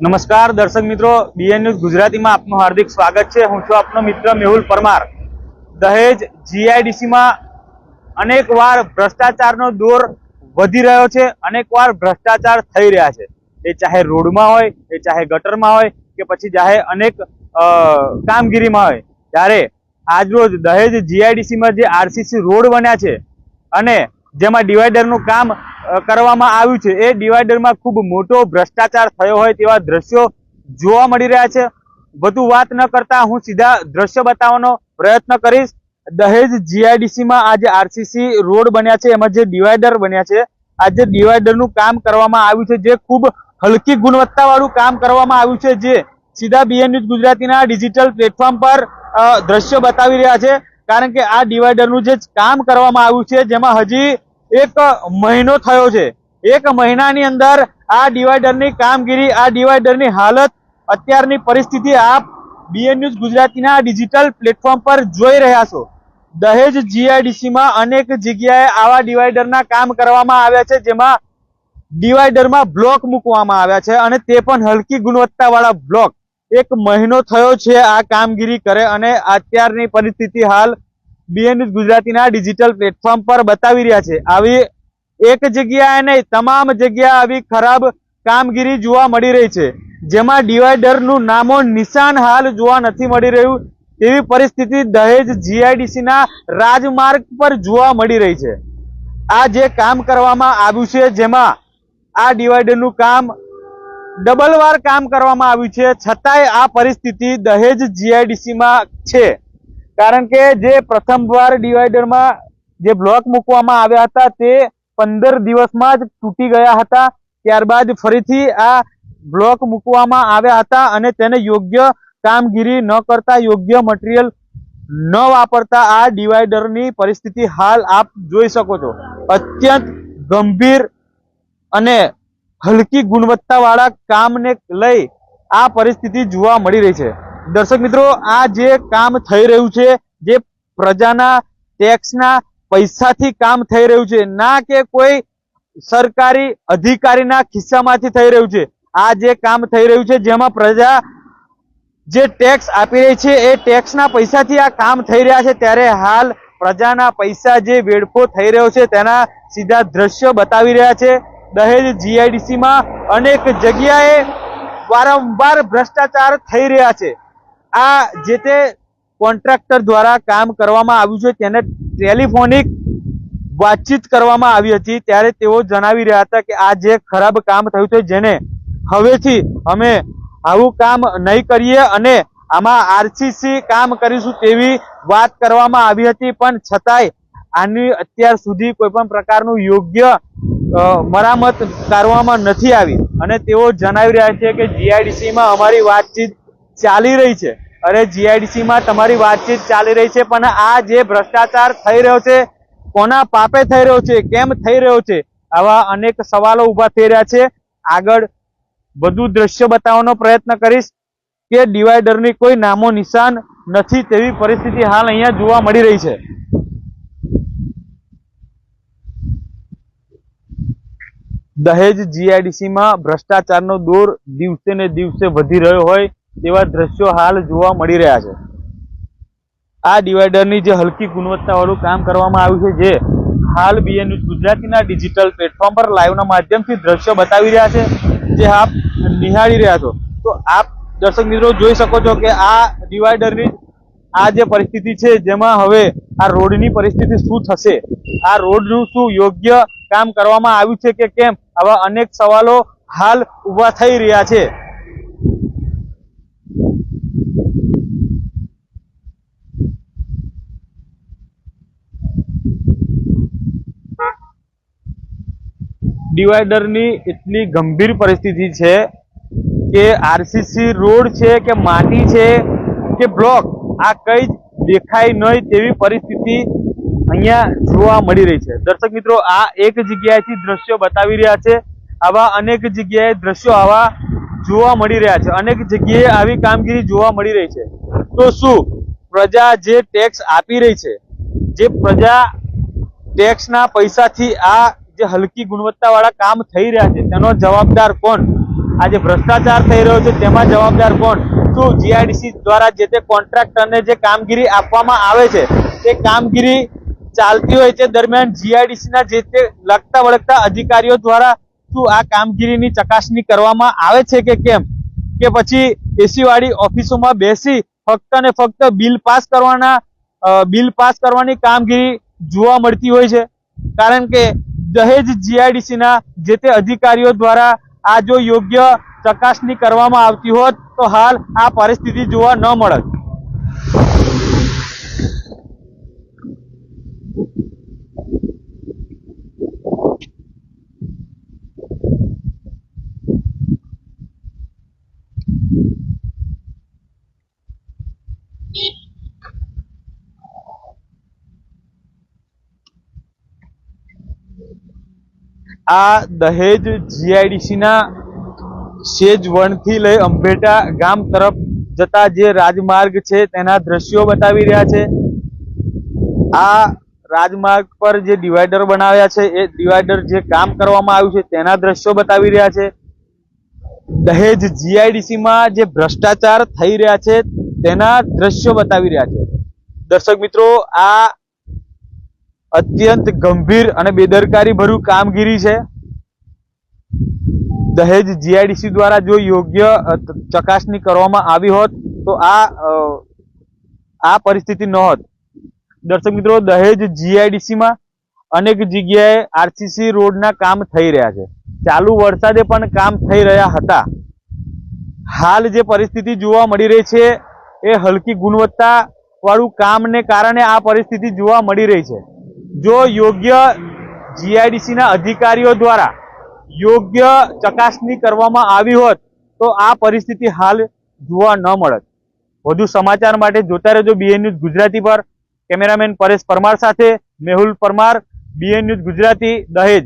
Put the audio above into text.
નમસ્કાર, દર્શક મિત્રો. બીએન ન્યૂઝ ગુજરાતીમાં આપનું હાર્દિક સ્વાગત છે. હું છું આપનો મિત્ર મેહુલ પરમાર. દહેજ જીઆઈડીસીમાં અનેક વાર ભ્રષ્ટાચારનો દોર વધી રહ્યો છે. અનેક વાર ભ્રષ્ટાચાર થઈ રહ્યા છે. એ ચાહે રોડમાં હોય, એ ચાહે ગટરમાં હોય, કે પછી ચાહે અનેક કામગીરીમાં હોય. ત્યારે આજરોજ દહેજ જીઆઈડીસીમાં જે આરસીસી રોડ બન્યા છે અને જેમાં ડિવાઈડરનું કામ કરવામાં આવ્યું છે. એ ડિવાઈડરમાં ખૂબ મોટો ભ્રષ્ટાચાર થયો હોય તેવા દ્રશ્યો જોવા મળી રહ્યા છે. વધુ વાત ન કરતા હું સીધા દ્રશ્ય બતાવવાનો પ્રયત્ન કરીશ. દહેજ જીઆઈડીસીમાં આ જે આરસીસી રોડ બન્યા છે. એમાં જે ડિવાઈડર બન્યા છે આ જે ડિવાઈડરનું કામ કરવામાં આવ્યું છે, જે ખૂબ હલકી ગુણવત્તાવાળું કામ કરવામાં આવ્યું છે, જે સીધા બીએન ન્યૂઝ ગુજરાતીના ડિજિટલ પ્લેટફોર્મ પર દ્રશ્ય બતાવી રહ્યા છે. કારણ કે આ ડિવાઈડરનું જે કામ કરવામાં આવ્યું છે, જેમાં હજી એક મહિનો થયો છે. એક મહિનાની અંદર આ ડિવાઈડરની કામગીરી, આ ડિવાઈડરની હાલત, અત્યારની પરિસ્થિતિ આપ બીએન ન્યૂઝ ગુજરાતીના ડિજિટલ પ્લેટફોર્મ પર જોઈ રહ્યા છો. દહેજ જીઆઈડીસીમાં અનેક જગ્યાએ આવા ડિવાઈડરના કામ કરવામાં આવ્યા છે, જેમાં ડિવાઈડરમાં બ્લોક મૂકવામાં આવ્યા છે અને તે પણ હલકી ગુણવત્તાવાળા બ્લોક. એક મહિનો થયો છે આ કામગીરી કરે અને અત્યારની પરિસ્થિતિ હાલ બીએન ગુજરાતીના ડિજિટલ પ્લેટફોર્મ પર બતાવી રહ્યા છે. આવી એક જગ્યાએ નહીં તમામ જગ્યા આવી ખરાબ કામગીરી જોવા મળી રહી છે. જેમાં ડિવાઈડરનું નામો નિશાન હાલ જોવા નથી મળી રહ્યું. તેવી પરિસ્થિતિ દહેજ જીઆઈડીસીના રાજમાર્ગ પર જોવા મળી રહી છે. આ જે કામ કરવામાં આવ્યું છે, જેમાં આ ડિવાઈડરનું કામ ડબલ વાર કામ કરવામાં આવ્યું છે, છતાંય આ પરિસ્થિતિ દહેજ જીઆઈડીસીમાં છે. કારણ કે જે પ્રથમ વાર ડિવાઈડરમાં જે બ્લોક મૂકવામાં આવ્યા હતા તે પંદર દિવસમાં જ તૂટી ગયા હતા. ત્યારબાદ ફરીથી આ બ્લોક મૂકવામાં આવ્યા હતા અને તેને યોગ્ય કામગીરી ન કરતા, યોગ્ય મટીરિયલ ન વાપરતા આ ડિવાઈડરની પરિસ્થિતિ હાલ આપ જોઈ શકો છો. અત્યંત ગંભીર અને હલકી ગુણવત્તાવાળા કામને લઈ આ પરિસ્થિતિ જોવા મળી રહી છે. દર્શક મિત્રો, આ જે કામ થઈ રહ્યું છે, જે પ્રજાના ટેક્સના પૈસાથી કામ થઈ રહ્યું છે, ના કે કોઈ સરકારી અધિકારીના ખિસ્સામાંથી થઈ રહ્યું છે, આ જે કામ થઈ રહ્યું છે, જેમાં પ્રજા જે ટેક્સ આપી રહી છે, એ ટેક્સના પૈસાથી આ કામ થઈ રહ્યા છે, ત્યારે હાલ પ્રજાના પૈસા જે વેડફો થઈ રહ્યો છે, તેના સીધા દ્રશ્યો બતાવી રહ્યા છે. દહેજ જીઆઈડીસીમાં અનેક જગ્યાએ વારંવાર ભ્રષ્ટાચાર થઈ રહ્યા છે. આ જે તે કોન્ટ્રાક્ટર દ્વારા કામ કરવામાં આવ્યું છે, તેને ટેલિફોનિક વાતચીત કરવામાં આવી હતી. ત્યારે તેઓ જણાવી રહ્યા હતા કે આ જે ખરાબ કામ થયું છે, જેને હવેથી અમે આવું કામ નહીં કરીએ અને આમાં આરસીસી કામ કરીશું તેવી વાત કરવામાં આવી હતી. પણ છતાંય આની અત્યાર સુધી કોઈ પણ પ્રકારનું યોગ્ય મરામત કરવામાં નથી આવી. અને તેઓ જણાવી રહ્યા છે કે જીઆઈડીસીમાં અમારી વાતચીત ચાલી રહી છે. અરે જીઆઈડીસી માં તમારી વાતચીત ચાલી રહી છે, પણ આ જે ભ્રષ્ટાચાર થઈ રહ્યો છે, કોના પાપે થઈ રહ્યો છે, કેમ થઈ રહ્યો છે, આવા અનેક સવાલો ઊભા થઈ રહ્યા છે. આગળ વધુ દ્રશ્ય બતાવવાનો પ્રયત્ન કરીશ કે ડિવાઈડરની કોઈ નામો નિશાન નથી તેવી પરિસ્થિતિ હાલ અહીંયા જોવા મળી રહી છે. દહેજ જીઆઈડીસી માં ભ્રષ્ટાચારનો દોર દિવસે ને દિવસે વધી રહ્યો હોય તેવા દ્રશ્યો હાલ જોવા મળી રહ્યા છે. આ ડિવાઈડરની જે હલકી ગુણવત્તાવાળું કામ કરવામાં આવ્યું છે, જે હાલ બીએન ગુજરાતીના ડિજિટલ પ્લેટફોર્મ પર લાઈવના માધ્યમથી દ્રશ્યો બતાવી રહ્યા છે, જે આપ નિહાળી રહ્યા છો. તો આપ દર્શક મિત્રો જોઈ શકો છો કે આ ડિવાઈડરની આ જે પરિસ્થિતિ છે, જેમાં હવે આ રોડની પરિસ્થિતિ શું થશે? આ રોડનું શું યોગ્ય કામ કરવામાં આવ્યું છે કે કેમ? આવા અનેક સવાલો હાલ ઊભા થઈ રહ્યા છે. ડિવાઈડરની એટલી ગંભીર પરિસ્થિતિ છે કે આરસીસી રોડ છે કે માટી છે કે બ્લોક, આ કંઈ જ દેખાય નહીં તેવી પરિસ્થિતિ અહીંયા જોવા મળી રહી છે. દર્શક મિત્રો, આ એક જગ્યાએથી દ્રશ્યો બતાવી રહ્યા છે. આવા અનેક જગ્યાએ દ્રશ્યો આવા જોવા મળી રહ્યા છે. અનેક જગ્યાએ આવી કામગીરી જોવા મળી રહી છે. તો શું? પ્રજા જે ટેક્સ આપી રહી છે, જે પ્રજા ટેક્સના પૈસાથી આ જે હલકી ગુણવત્તાવાળા કામ થઈ રહ્યા છે, તેનો જવાબદાર કોણ? આ જે ભ્રષ્ટાચાર થઈ રહ્યો છે, તેમાં જવાબદાર કોણ? શું જીઆઈડીસી દ્વારા જે તે કોન્ટ્રાક્ટરને જે કામગીરી આપવામાં આવે છે, તે કામગીરી ચાલતી હોય તે દરમિયાન જીઆઈડીસીના જે તે લગતા વળગતા અધિકારીઓ દ્વારા શું આ કામગીરીની ચકાસણી કરવામાં આવે છે કે કેમ? કે પછી એસીવાળી ઓફિસોમાં બેસી ફક્ત ને ફક્ત બિલ પાસ કરવાના બિલ પાસ કરવાની કામગીરી જોવા મળતી હોય છે. કારણ કે દહેજ જીઆઈડીસીના જે તે અધિકારીઓ દ્વારા આ જો યોગ્ય ચકાસણી કરવામાં આવતી હોત, તો હાલ આ પરિસ્થિતિ જોવા ન મળત. આ દહેજ જીઆઈડીસીના સેજ વનથી લઈ અંભેટા ગામ તરફ જતા જે રાજમાર્ગ છે તેના દ્રશ્યો બતાવી રહ્યા છે. આ રાજમાર્ગ પર જે ડિવાઈડર બનાવ્યા છે, એ ડિવાઈડર જે કામ કરવામાં આવ્યું છે તેના દ્રશ્યો બતાવી રહ્યા છે. દહેજ જીઆઈડીસીમાં જે ભ્રષ્ટાચાર થઈ રહ્યા છે તેના દ્રશ્યો બતાવી રહ્યા છે. દર્શક મિત્રો, આ અત્યંત ગંભીર અને બેદરકારી ભર્યું કામગીરી છે. દહેજ જીઆઈડીસી દ્વારા જો યોગ્ય ચકાસણી કરવામાં આવી હોત, તો આ આ પરિસ્થિતિ ન હોત દર્શક મિત્રો, દહેજ જીઆઈડીસીમાં અનેક જગ્યાએ આરસીસી રોડના કામ થઈ રહ્યા છે. ચાલુ વરસાદે પણ કામ થઈ રહ્યા હતા. હાલ જે પરિસ્થિતિ જોવા મળી રહી છે, એ હલકી ગુણવત્તા વાળું કામને કારણે આ પરિસ્થિતિ જોવા મળી રહી છે. જો યોગ્ય જીઆઈડીસીના અધિકારીઓ દ્વારા યોગ્ય ચકાસણી કરવામાં આવી હોત, તો આ પરિસ્થિતિ હાલ જોવા ન મળત. વધુ સમાચાર માટે જોતા રહેજો બીએન ન્યૂઝ ગુજરાતી પર. કેમેરામેન પરેશ પરમાર સાથે મેહુલ પરમાર બીએન ન્યૂઝ ગુજરાતી, દહેજ.